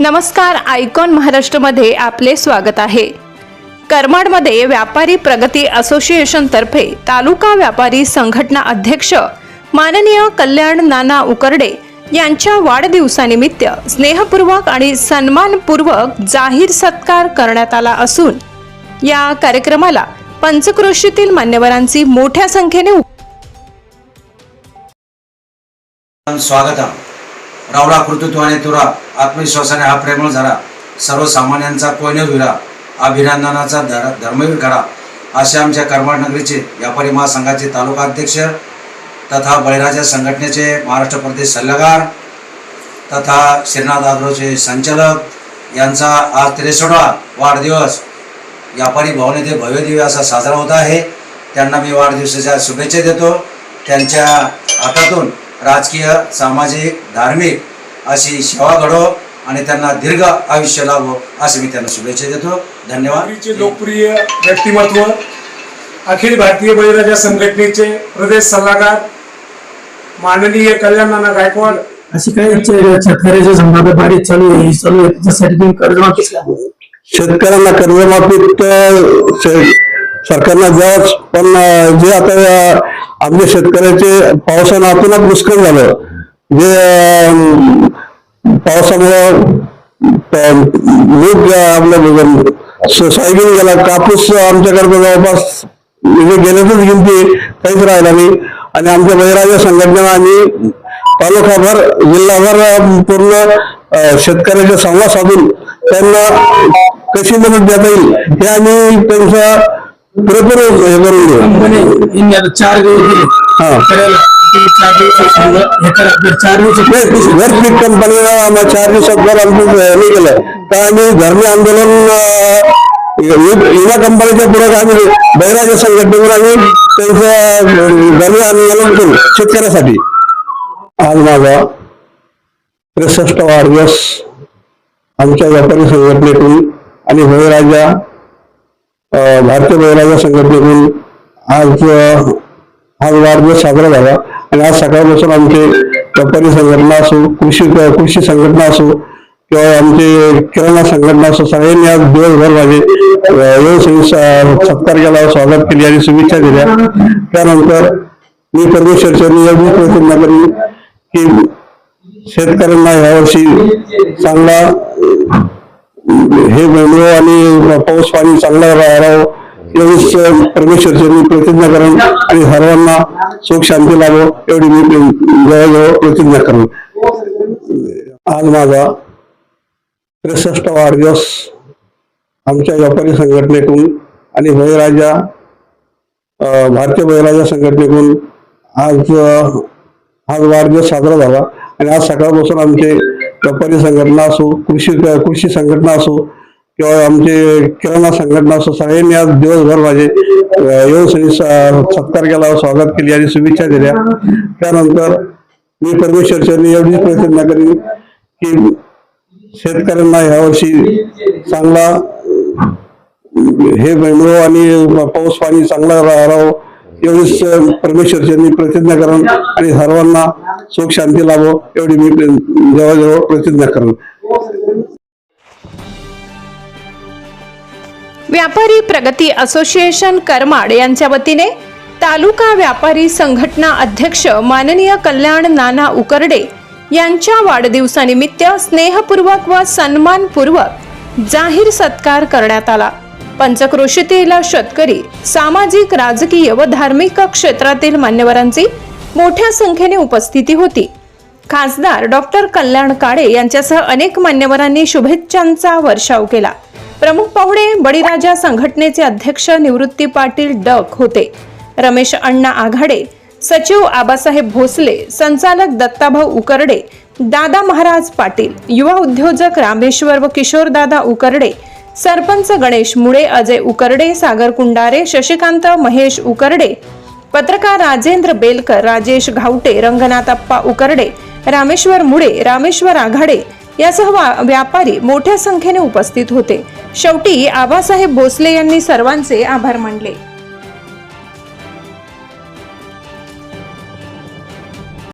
नमस्कार आयकॉन महाराष्ट्रमध्ये आपले स्वागत आहे. करमाडमध्ये व्यापारी प्रगती असोसिएशनतर्फे तालुका व्यापारी संघटना अध्यक्ष माननीय कल्याण नाना उकरडे यांच्या वाढदिवसानिमित्त स्नेहपूर्वक आणि सन्मानपूर्वक जाहीर सत्कार करण्यात आला असून या कार्यक्रमाला पंचक्रोशीतील मान्यवरांची मोठ्या संख्येने स्वागत रावडा कृतित्वाने आणि तुरा आत्मविश्वासाने हा प्रेमळ झाला सर्वसामान्यांचा कोयनवीरा अभिनंदनाचा धर धर्मवीर करा असे आमच्या कर्माटनगरीचे व्यापारी महासंघाचे तालुका अध्यक्ष तथा बळीराजा संघटनेचे महाराष्ट्र प्रदेश सल्लागार तथा श्रीनाथ आग्रोचे संचालक यांचा आज त्रेसोडा वाढदिवस व्यापारी भवन येथे भव्यदिव्य असा साजरा होत आहे. त्यांना मी वाढदिवसाच्या शुभेच्छा देतो. त्यांच्या हातातून राजकीय सामाजिक धार्मिक अशी सेवा घडो आणि त्यांना दीर्घ आयुष्य लाभो असे मी त्यांना शुभेच्छा देतो. धन्यवाद. लोकप्रिय व्यक्तिमत्व अखिल भारतीय बळीराजा संघटनेचे प्रदेश सल्लागार माननीय कल्याण नाना गायकवाड. अशी काही चे- शेतकऱ्याच्या संदर्भात बारीक चालू आहे ही चालू आहे त्याच्यासाठी तुम्ही कर्जमाफीच करा. शेतकऱ्यांना श- सरकारनं द्यावंच पण जे आता आमच्या शेतकऱ्याचे पावसानं अतोनात नुकसान झालं. जे पावसामुळं अं, मूग अं, गेला कापूस आमच्याकडे जवळपास म्हणजे गेल्यातच गिनती काहीच राहिला नाही. आणि आमच्या बळीराजा संघटनेनं आम्ही तालुकाभर जिल्हाभर पूर्ण शेतकऱ्याचा संवाद साधून त्यांना कशी मदत देता येईल हे आम्ही त्यांचा पुरेपूर हे आता चार दिवस चार जर पीक कंपनीला आम्हाला चार दिवसात जर आमचं हे केलं तर आम्ही धरणे आंदोलन अं, वि- विमा कंपनीच्या पुढे आम्ही बहिराजा संघटनेवर आम्ही त्यांचं धरणे आंदोलन करू शेतकऱ्यासाठी. आज माझा त्रेसष्ट वाढदिवस आमच्या व्यापारी संघटनेतून आणि अं, भारतीय महिला संघटनेतून आज हा वाढदिवस साजरा झाला. आणि आज सकाळपासून आमचे व्यापारी संघटना असो कृषी कृषी संघटना असो किंवा आमचे किराणा संघटना असो सगळ्यांनी आज दिवसभर माझे अं, सत्कार केला स्वागत केली आणि शुभेच्छा दिल्या. त्यानंतर मी परमेश्वरच्या एवढी प्रतिज्ञा करीन की शेतकऱ्यांना यावर्षी चांगला हे मिळो आणि पाऊस पाणी चांगला राहावं एवढीच परमेश्वर प्रतिज्ञा करेन आणि सर्वांना सुख शांती लाभो एवढी मी जवळजवळ प्रतिज्ञा करेन. आज माझा त्रेसष्ट वाढदिवस आमच्या व्यापारी संघटनेतून आणि बळीराजा भारतीय बळीराजा संघटनेतून आज आज वाढदिवस साजरा झाला. आणि आज सकाळपासून आमचे व्यापारी संघटना असो कृषी कृषी संघटना असो किंवा आमचे किराणा संघटना असो सगळ्यांनी आज दिवसभर माझे येऊन सत्कार केला स्वागत केली आणि शुभेच्छा दिल्या. त्यानंतर मी परमेश्वरच्या एवढीच प्रयत्न करीन की शेतकऱ्यांना ह्यावर्षी चांगला हे मिळो आणि पाऊस पाणी चांगला राहावं एवढीच परमेश्वरची प्रतिज्ञा आणि सर्वांना सुख शांती लाभो एवढी मी जवळजवळ प्रतिज्ञा करण व्यापारी प्रगती असोसिएशन करमाड यांच्या वतीने तालुका व्यापारी संघटना अध्यक्ष माननीय कल्याण नाना उकरडे यांच्या वाढदिवसानिमित्त स्नेहपूर्वक व सन्मानपूर्वक जाहीर सत्कार करण्यात आला. पंचक्रोशीतील शेतकरी सामाजिक राजकीय व धार्मिक क्षेत्रातील मान्यवरांची मोठ्या संख्येने उपस्थिती होती. खासदार डॉक्टर कल्याण काळे यांच्यासह अनेक मान्यवरांनी शुभेच्छांचा वर्षाव केला. प्रमुख पाहुणे बळीराजा संघटनेचे अध्यक्ष निवृत्ती पाटील डक होते. रमेश अण्णा आघाडे सचिव आबासाहेब भोसले संचालक दत्ताभाऊ उकरडे दादा महाराज पाटील युवा उद्योजक रामेश्वर व किशोरदादा उकरडे सरपंच गणेश मुळे अजय उकरडे सागर कुंडारे शशिकांत महेश उकरडे पत्रकार राजेंद्र बेलकर राजेश घावटे रंगनाथ अप्पा उकरडे रामेश्वर मुळे रामेश्वर आघाडे यासह वा- व्यापारी मोठ्या संख्येने उपस्थित होते. शेवटी आबासाहेब भोसले यांनी सर्वांचे आभार मानले.